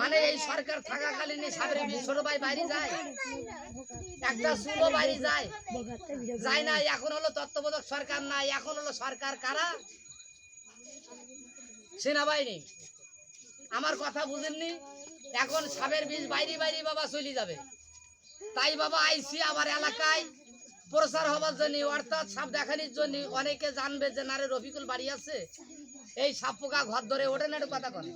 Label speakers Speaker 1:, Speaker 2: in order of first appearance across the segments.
Speaker 1: মানে এই সরকার থাকাকালীন বাইরে যায়, একটা যায় যায় না, এখন হলো সরকার না এখন হলো সরকার কারা? সেনাবাহিনী। আমার কথা বুঝেননি? এখন সাপের বীজ বাইরে বাইরে বাবা চলে যাবে। তাই বাবা আইসি আমার এলাকায় প্রচার হবার জন্য, অর্থাৎ সাপ দেখানোর জন্য। অনেকে জানবে যে নারে রফিকুল বাড়ি আছে। এই সাপ পোকা ঘর ধরে ওঠে না একটু কথা করে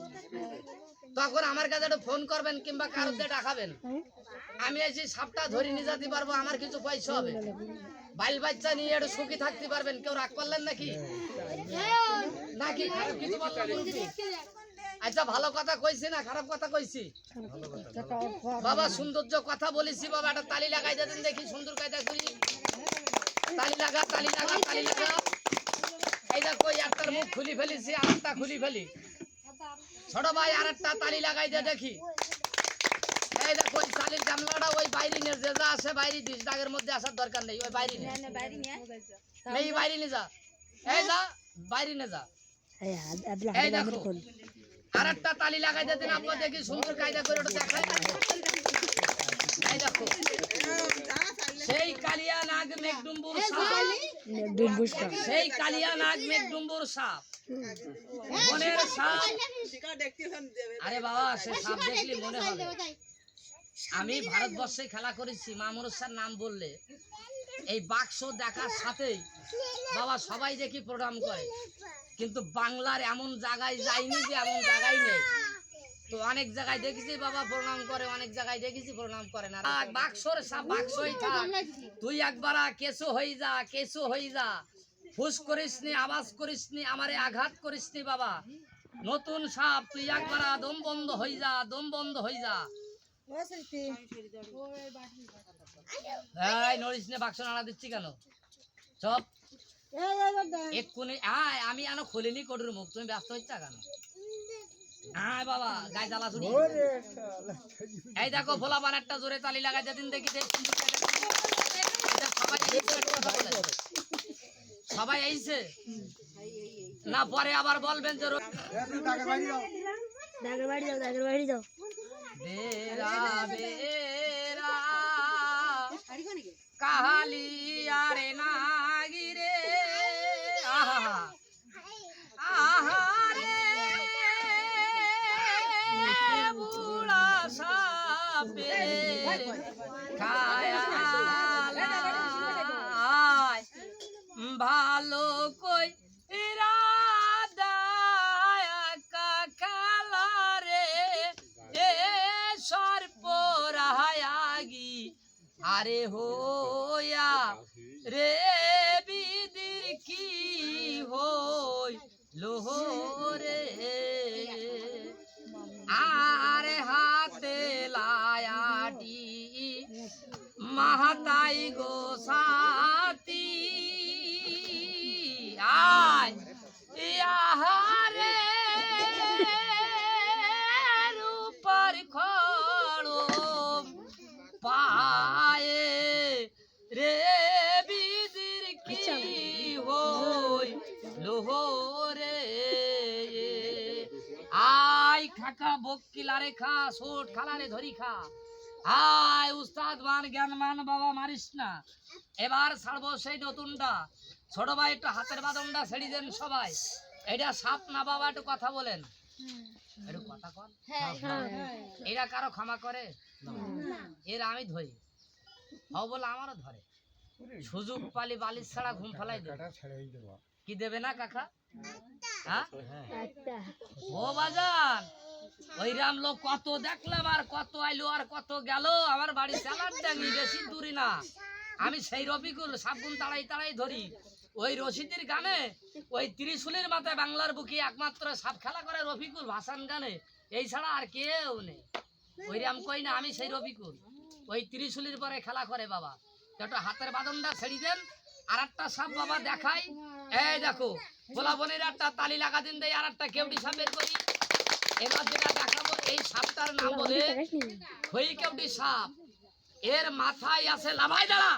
Speaker 1: তখন আমার কাছে একটু ফোন করবেন কিংবা কারোর দিয়ে ডাকাবেন। আমি এসে সাপটা ধরে নিয়ে যেতে পারব, আমার কিছু পয়সা হবে। বাইল বাচ্চা নিয়ে একটু সুখী থাকতে পারবেন, কেউ রাগ করলেন নাকি? নাকি কিছু আচ্ছা ভালো কথা কইছি না খারাপ কথা কইছি? বাবা, সৌন্দর্য কথা বলেছি, বাবা, একটা তালি লাগাই দেন দেখি, সুন্দর কায়দা করি তালি লাগা তালি লাগা তালি লাগা। এই দেখো একটার মুখ খুলি ফেলিছি আরেকটা খুলি ফেলি ছোট ভাই আরেকটা তালি লাগাই দে দেখি এই দেখো ওই তালির জানলাটা ওই বাইরে নিয়ে যে যা আসে বাইরে দিস দাগের মধ্যে আসার দরকার নেই ওই বাইরে নিয়ে এই বাইরে নিয়ে যা এই যা বাইরে নিয়ে যা এই দেখো আর একটা তালি লাগাই দিতেন আপনার দেখি সুন্দর কায়দা করে ওটা দেখায় এই দেখো সেই কালিয়া নাগ মেঘডুম্বুর সাপ। সেই কালিয়া নাগ মেঘডুম্বুর সাপ। মনের সাপ। আরে বাবা সে সাপ দেখলে মনে হবে। আমি ভারতবর্ষে খেলা করেছি মামুনুর স্যার নাম বললে। এই বাক্স দেখার সাথেই বাবা সবাই দেখি প্রোগ্রাম করে। কিন্তু বাংলার এমন জায়গায় যায়নি যে এমন জায়গায় নেই। তো অনেক জায়গায় দেখেছি বাবা প্রণাম করে অনেক জায়গায় দেখেছি প্রণাম করে না। বাক্সর বাক্সই থাক। তুই একবার কেসো হয়ে যা কেসো হয়ে যা। ফুস করিস নি আওয়াজ করিস নি আমারে আঘাত করিস নি বাবা। নতুন সাপ তুই একবার দম বন্ধ হয়ে যা দম বন্ধ হয়ে যা। এই নড়িস নে বাক্স নাড়া দিচ্ছি কেন? চপ। এক্ষুনি আমি আনো খুলিনি কটুর মুখ। তুমি ব্যস্ত হচ্ছে কেন? আয় বাবা গায়ে জ্বালা শুনি। এই দেখো ভোলা বানারটা জোরে তালি লাগাই যেদিন দেখি সবাই এইছে একটা না পরে আবার বলবেন যে রো- বেরা বেরা কাহালিয়ারে নাগিরে আরে হোয়া রে বিদির কি হই? লোহরে আরে হাতে লায়াটি মাহাতাই গো বকিলারে খা সোট খালারে ধরি খা। আয় উস্তাদ মান জ্ঞান মান বাবা মারিস না। এবার ছাড়বো সেই নতুনটা। ছোট ভাই একটু হাতের বাদনটা ছেড়ে দেন সবাই। এটা সাপ না বাবা একটু কথা বলেন। একটু কথা কন। এরা কারও ক্ষমা করে? এর আমি ধরি। হও বলে আমারও ধরে। সুযোগ পালি বালিশ ছাড়া ঘুম ফেলাই দেবে কি দেবে না কাকা? হ্যাঁ? ও বাজান! ওই রাম লোক, কত দেখলাম আর কত আইলো আর কত গেল। আমার বাড়ি চালার ডাঙ্গি বেশি দূরে না। আমি সেই রবিকুল সাবগুন তাড়াই তাড়াই ধরি। ওই রশিদির গানে, ওই ত্রিশুলের মাথায় বাংলার বুকে একমাত্র সাপ খেলা করে রফিকুল ভাসান গানে। এই ছাড়া আর কেউ নেই। ওই রাম কই না, আমি সেই রবিকুল ওই ত্রিশুলির পরে খেলা করে বাবা। একটু হাতের বাদনটা ছেড়ে দেন আর একটা সাপ বাবা দেখাই। এই দেখো গোলা বনের একটা তালি লাগা দিন দেয় আর একটা কেউটি সাপের করি এবার যেটা দেখাবো এই সাপটার নাম বলে হই সাপ। এর মাথায় আছে লাভাই দাঁড়া।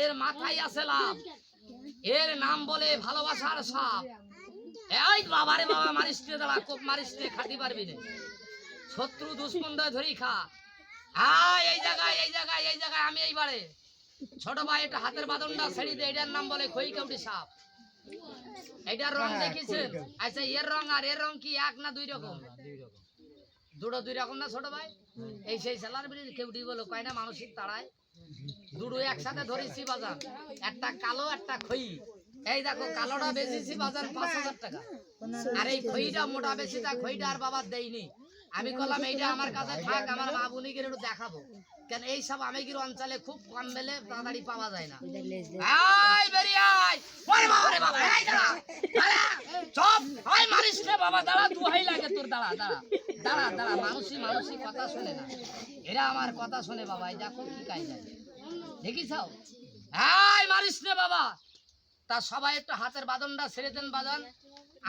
Speaker 1: এর মাথায় আছে লাভ। এর নাম বলে ভালোবাসার সাপ। এই বাবারে বাবা মারিস নে দাঁড়া কোপ মারিস খাতি পারবি না। শত্রু দুশ্মন ধরি খা। হ্যাঁ এই জায়গায় এই জায়গায় এই জায়গায় আমি এইবারে। ছোট ভাই এটা হাতের বাদনটা ছেড়ে দে এটার নাম বলে খই কাউটি সাপ। এটার রং দেখেছেন আচ্ছা এর রং আর এর রং কি এক না দুই রকম? দুটো দুই রকম না ছোট ভাই? এই সেই সেলার বিড়ি কেউটি বলো কয় না মানসিক তাড়ায়? দুটো একসাথে ধরেছি বাজার। একটা কালো একটা খই। এই দেখো কালোটা বেচেছি বাজার পাঁচ হাজার টাকা। আর এই খইটা মোটা বেশি তা খইটা আর বাবার দেয়নি। আমি বললাম এইটা আমার কাছে থাক আমার মা বোনিকে একটু দেখাবো। কেন এই সব আমেগির অঞ্চলে খুব কম বেলে তাড়াতাড়ি পাওয়া যায় না। আয় বেরিয়ে আয়। ওরে বাবা রে বাবা এই দাঁড়া দাঁড়া চুপ। ওই মারিস রে বাবা দাঁড়া দুহাই লাগে তোর দাঁড়া দাঁড়া দাঁড়া দাঁড়া মানুষই মানুষই কথা শোনে না। এরা আমার কথা শুনে বাবা এই দেখো কি কাজ যায় দেখিস আয় মারিস রে বাবা। তা সবাই একটু হাতের বাদনটা ছেড়ে দেন বাদন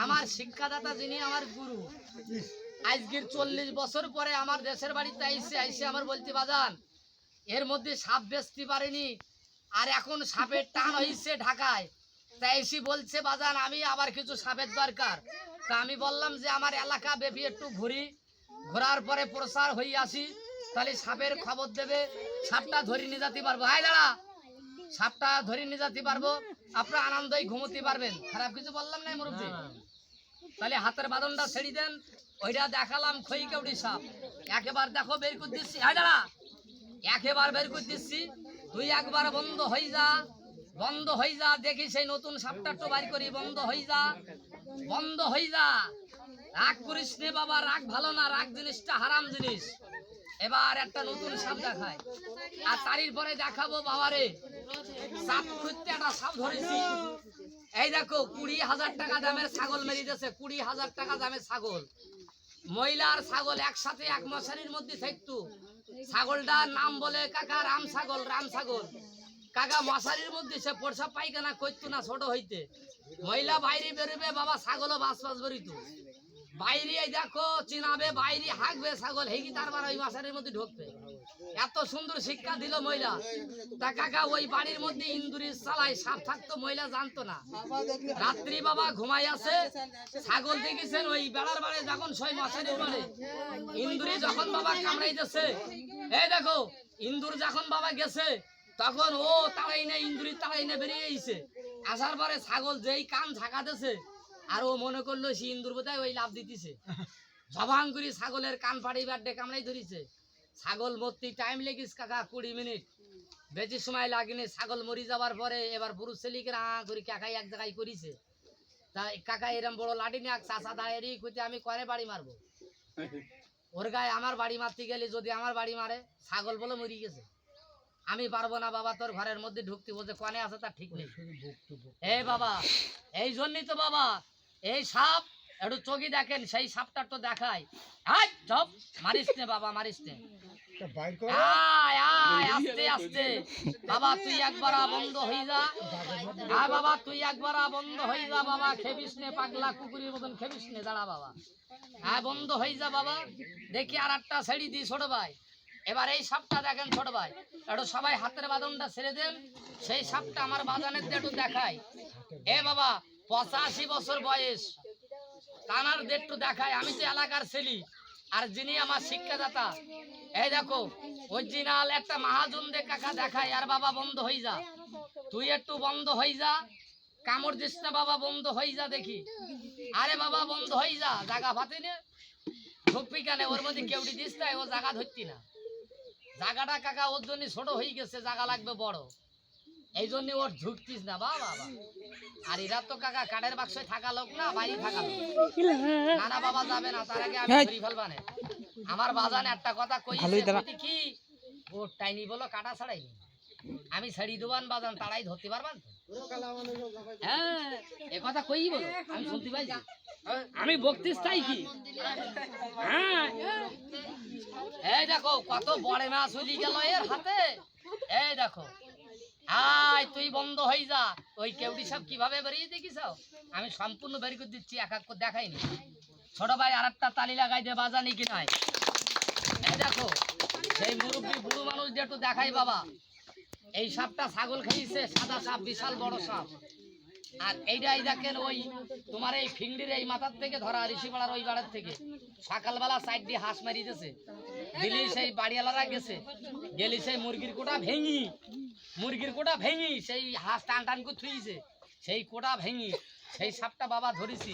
Speaker 1: আমার শিক্ষাদাতা যিনি আমার গুরু। আজকের চল্লিশ বছর পরে আমার দেশের বাড়িতে আইসে আইসে আমার বলতে বাজান এর মধ্যে সাপ বেচতে পারেনি, আর এখন সাপের টান হয়েছে ঢাকায়। তাই এসে বলছে, বাজান, আমি আবার কিছু সাপের দরকার। তা আমি বললাম যে, আমার এলাকা ব্যাপী একটু ঘুরি। ঘোরার পরে প্রসার হয়ে আসি, তাহলে সাপের খবর দেবে, সাপটা ধরে নিয়ে যেতে পারব। হাই দাঁড়া! সাপটা ধরে নিয়ে যেতে পারব, আপনারা আনন্দই ঘুমোতে পারবেন। খারাপ কিছু বললাম না মুরব্বী? তাহলে হাতের বাদনটা ছেড়ে দেন। ওইটা দেখালাম খই কেউড়ি সাপ। একেবার দেখো বের করে দিচ্ছি। হাই দাঁড়া। একেবার বের করে দিচ্ছি। তুই একবার বন্ধ হয়ে যা। বন্ধ হয়ে যা। দেখি সেই নতুন সাপটা একটু বাইর করি। বন্ধ হয়ে যা। বন্ধ হয়ে যা। রাগ করিস নে বাবা। রাগ ভালো না। রাগ জিনিসটা হারাম জিনিস। এবার একটা নতুন সাপ দেখায়। আর তারির পরে দেখাবো বাবারে। সাপ খুঁজতে একটা সাপ ধরেছি। এই দেখো, কুড়ি হাজার টাকা দামের ছাগল মেরিতেছে। কুড়ি হাজার টাকা দামের ছাগল। মহিলা আর ছাগল একসাথে এক মশারির মধ্যে থাকতো। ছাগলটার নাম বলে কাকা রাম ছাগল রাম ছাগল। কাকা মশারির মধ্যে সে পরসা পাইখানা করতো না ছোট হইতে। মহিলা বাইরে বেরোবে, বাবা ছাগলও বাস বাস বেরিত বাইরে দেখো, চিনাবে, বাইরে হাঁকবে ছাগল হেগি তারপর ওই মশারির মধ্যে ঢুকবে? এত সুন্দর শিক্ষা দিল মহিলা। তা কাকা, ওই বাড়ির মধ্যে ইন্দুরি চালাই সাপ থাকতো, মহিলা জানতো না। রাত্রি বাবা ঘুমাই আছে, ছাগল দেখেছেন, ওই বেড়ার বাড়ি যখন ছয় মাসের বাড়ি ইন্দুরি যখন বাবা কামড়াইতেছে, এই দেখো, ইন্দুর যখন বাবা গেছে, তখন ও তাড়াই না ইন্দুরি তাড়াই না বেরিয়ে আইছে। আসার পরে ছাগল যেই কান ঝাঁকাতেছে, আর ও মনে করল সে ইন্দুর বোধহয় ওই লাভ দিতেছে। জবাং করে ছাগলের কান ফাড়ি বাড্ডে কামড়াই ধরিছে। ছাগল মরতে টাইম লেগিস কাকা কুড়ি মিনিট বেশি সময় লাগেনি ছাগল মরি যাবার পরে এবার পুরুষ ছেলেকে আ করে কাকাই এক জায়গায় করিছে। তা কাকা এরম বড় লাঠি নিয়ে চাষা দাঁড়িয়ে খুঁজে আমি করে বাড়ি মারবো? ওর গায়ে আমার বাড়ি মারতে গেলে যদি আমার বাড়ি মারে ছাগল বলে মরি গেছে। আমি পারব না বাবা তোর ঘরের মধ্যে ঢুকতে বলছে কনে আছে তা ঠিক নেই। এই বাবা এই জন্যই তো বাবা এই সাপ একটু চোখি দেখেন সেই সাপটা তো দেখায়। হাই চপ মারিস নে বাবা মারিস নে। আয় আয় আস্তে আস্তে। বাবা তুই একবার বন্ধ হয়ে যা। হ্যাঁ বাবা তুই একবার বন্ধ হয়ে যা বাবা খেবিস নে পাগলা কুকুরের মতন খেবিস নে দাঁড়া বাবা। হ্যাঁ বন্ধ যা বাবা। দেখি আর একটা ছেড়ি দি ছোট ভাই। এবার এই সাপটা দেখেন ছোট ভাই। একটু সবাই হাতের বাদনটা ছেড়ে দেন। সেই সাপটা আমার বাজানের দিয়ে একটু দেখায়। এ বাবা পঁচাশি বছর বয়স। কানার দেড়টু দেখায়, আমি তো এলাকার ছেলি, আর যিনি আমার শিক্ষাদাতা, এই দেখো অরিজিনাল একটা মহাজন দে কাকা দেখায়, আর বাবা বন্ধ হয়ে যা। তুই একটু বন্ধ হয়ে যা, কামড় দিস না বাবা, বন্ধ হয়ে যা দেখি। আরে বাবা, বন্ধ হয়ে যা, জাগা ফাতে নে। ঢুকবি কেন, ওর মধ্যে কেউটি দিস তাই ও জাগা ধরতি না। জাগাটা কাকা, ওর জন্য ছোট হয়ে গেছে, জাগা লাগবে বড়। এই জন্য ওর ঝুঁকতিস না বা বাবা। আর এরা তো কাকা কাঠের বাক্সে থাকা লোক না বাইরে থাকা লোক। না না বাবা যাবে না তার আগে আমি ধরি ফেলবানে আমার বাজান একটা কথা কইছে কি ও টাইনি বলো কাটা ছাড়াইনি। আমি ছেড়ি দেবান বাজান তাড়াই ধরতে পারবান? হ্যাঁ এ কথা কই বলো আমি শুনতে পাইছি। আমি বকতিস তাই কি? হ্যাঁ। এই দেখো কত বড় মাছ হলি গেল এর হাতে। এই দেখো আয়, তুই বন্ধ হয়ে যা। ওই কেউটি সব কীভাবে বেরিয়ে দেখিস? আমি সম্পূর্ণ বের করে দিচ্ছি, এক এক দেখাইনি। ছোট ভাই আর একটা তালি লাগাই দে বাজানি কি নাই? দেখো, সেই মুরব্বী বুড়ো মানুষ যে একটু দেখাই বাবা। এই সাপটা ছাগল খেয়েছে, সাদা সাপ, বিশাল বড় সাপ। আর এইটাই দেখেন ওই তোমার এই ফিংডির এই মাথার থেকে ধরা, ঋষিপাড়ার ওই বাড়ার থেকে। সকালবেলা সাইড দিয়ে হাঁস মারি দিয়েছে দিলি সেই বাড়িওয়ালারা গেছে। গেলি সেই মুরগির কোটা ভেঙি মুরগির কোটা ভেঙি সেই হাঁস টান টান করে থুইছে। সেই কোটা ভেঙি সেই সাপটা বাবা ধরেছি।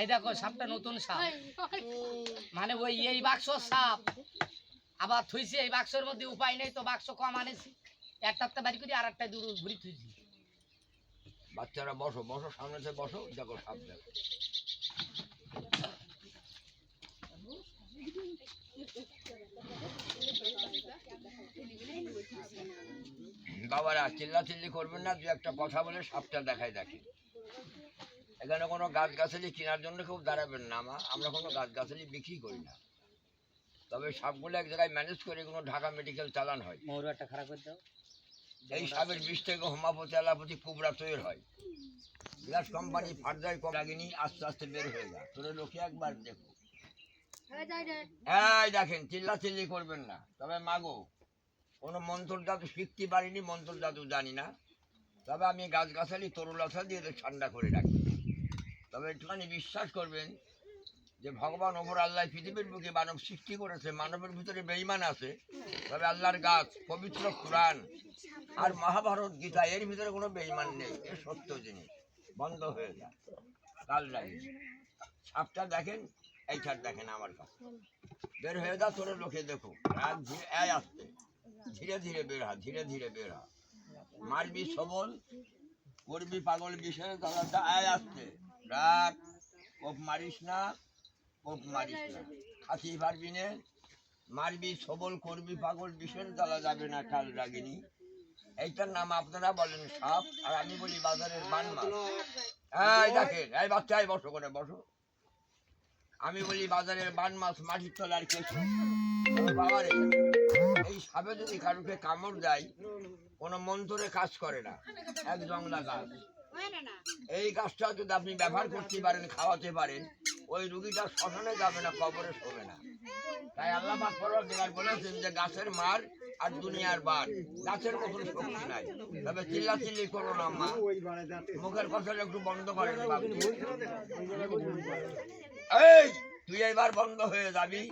Speaker 1: এই দেখো সাপটা নতুন সাপ। মানে ওই এই বাক্স সাপ। আবার থুইছে এই বাক্সের মধ্যে উপায় নেই তো বাক্স কম আনেছি। একটাতে বাড়ি করি আর একটা দূর ঘুরি থুইছি।
Speaker 2: বাচ্চারা বসো বসো সামনেতে বসো দেখো সাপ দেখো। বাবারা চিল্লা চিল্লি করবেন না দু একটা কথা বলে সাপটা দেখায় দেখে। এখানে কোনো গাছ গাছালি কেনার জন্য কেউ দাঁড়াবেন না আমা আমরা কোনো গাছ গাছালি বিক্রি করি না। তবে সাপগুলো এক জায়গায় ম্যানেজ করে কোনো ঢাকা মেডিকেল চালান হয়।
Speaker 1: মৌর একটা খারাপ করে দাও।
Speaker 2: এই সাপের বিষ থেকে হোমাপতি অ্যালাপতি কুবরা তৈরি হয়। গ্লাস কোম্পানি ফার্দার কম লাগেনি আস্তে আস্তে বের হয়ে যায়। তোদের লোকে একবার দেখো। এই দেখেন চিল্লা চিল্লি করবেন না। তবে মাগো কোনো মন্ত্র জাদু শিখতে পারিনি, মন্ত্র জাদু জানি না। তবে আমি গাছগাছালি তরুলতা দিয়ে এদের ঠান্ডা করে রাখি। তবে একটুখানি বিশ্বাস করবেন যে ভগবান ওপর আল্লাহ পৃথিবীর বুকে মানব সৃষ্টি করেছে, মানবের ভিতরে বেইমান আছে। তবে আল্লাহর গাছ, পবিত্র কোরআন আর মহাভারত গীতা, এর ভিতরে কোনো বেইমান নেই। এ সত্য জিনিস। বন্ধ হয়ে যায়। কাল লাগে সাপটা দেখেন এই ছাড় দেখেন আমার কাছে। বের হয়ে যা, তোর লোকে দেখো ধীরে আসতে। ধীরে ধীরে বের হা, ধীরে ধীরে বের হা। মারবি সবল, করবি পাগল বিষয়ে দাদা এই আসতে। রাখ কোপ মারিস না, কোপ মারিস না। খাতি পারবি নে, মারবি সবল, করবি পাগল বিষের জ্বালা যাবে না কাল রাগিনী। এইটার নাম আপনারা বলেন সাপ, আর আমি বলি বাজারের বান মাছ। এই দেখেন, এই বাচ্চা বসো করে বসো। আমি বলি বাজারের বান মাছ, মাটির তলার কেঁচো। বাবারে। এই সাপে যদি কারুকে কামড় দেয়, কোনো মন্ত্রে কাজ করে না, এক জংলা গাছ। এই গাছটা যদি আপনি ব্যবহার করতে পারেন, খাওয়াতে পারেন, ওই রুগীটা শ্মশানে যাবে না, কবরে শোবে না। তাই আল্লাহ বলেছেন যে, গাছের মার আর দুনিয়ার বার গাছের মতন শক্তি নাই। তবে চিল্লা চিল্লি করো না, মা। মুখের কথা একটু বন্ধ করেন, বাবু। এই! তুই এবার বন্ধ হয়ে যাবি।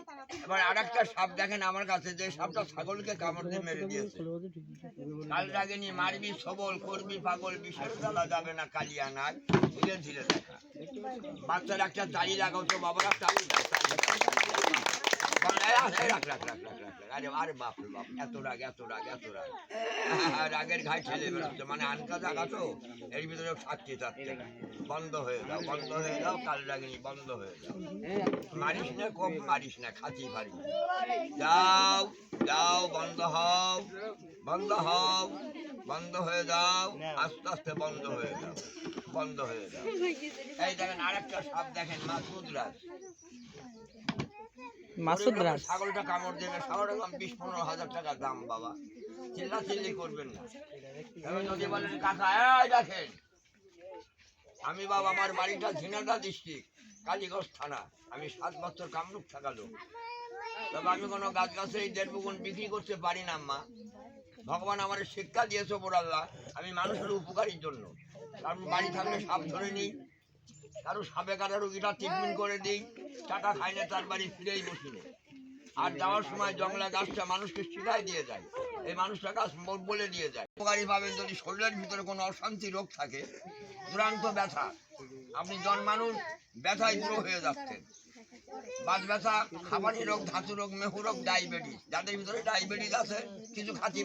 Speaker 2: এবার আর একটা সাপ দেখেন আমার কাছে, যে সাপটা ছাগলকে কামড় দিয়ে মেরে দিয়েছে। কাল রাগিনী মারবি, সবল করবি, পাগল বিশেষ জ্বালা যাবে না কালিয়া নাক ধীরে ধীরে দেখা। বাচ্চার একটা তালি লাগাও তো, বাবারা তালি রাখ, রাখ, রাখ, রাগের ঘাই বেরোচ্ছে। মানে আনকা জায়গা তো? এর ভিতরে থাকতে বন্ধ হয়ে যাও বন্ধ হয়ে যাও কাল রাগিনী বন্ধ হয়ে যাও। মারিস না কম মারিস না খাতি পারি যাও যাও বন্ধ হও বন্ধ হও। বন্ধ হয়ে যাও আস্তে আস্তে বন্ধ হয়ে যাও বন্ধ হয়ে যাও। এই দেখেন আরেকটা সাপ দেখেন মাসুদ রাজ।
Speaker 3: মাসুদ রাজ?
Speaker 2: ছাগলটা কামড় দেবে দাম বিশ পনেরো হাজার টাকা দাম বাবা। চিল্লা চিল্লি করবেন না। এবার যদি বলেন কাকা এই দেখেন আমি বাবা আমার বাড়িটা ঝিনাদা ডিস্ট্রিক্ট কালীগঞ্জ থানা। আমি সাত বছর কামরূপ থাকালো তবে আমি কোনো গাছ গাছে এই দেড় বিক্রি করতে পারি না মা। ভগবান আমার শিক্ষা দিয়েছে আল্লাহ আমি মানুষের উপকারীর জন্য। কারণ বাড়ি থাকলে সাপ ধরে নিই, কারও সাপে কাটা রুগীটা ট্রিটমেন্ট করে দিই, টাকা খাইলে তার বাড়ি ফিরেই বসি না। আর যাওয়ার সময় জংলা গাছটা মানুষকে শিখাই দিয়ে যায়, এই মানুষটা গাছ বলে দিয়ে যায়। উপকারী পাবেন যদি শরীরের ভিতরে কোনো অশান্তি রোগ থাকে, দুরান্ত ব্যথা, আপনি জন মানুষ ব্যথায় পুরো হয়ে যাচ্ছেন। বাজ ব্যথা, খাবানি রোগ, ধাতু রোগ, মেহু রোগ, ডায়াবেটিস, যাদের ভিতরে ডায়াবেটিস আছে, কিছু খাতি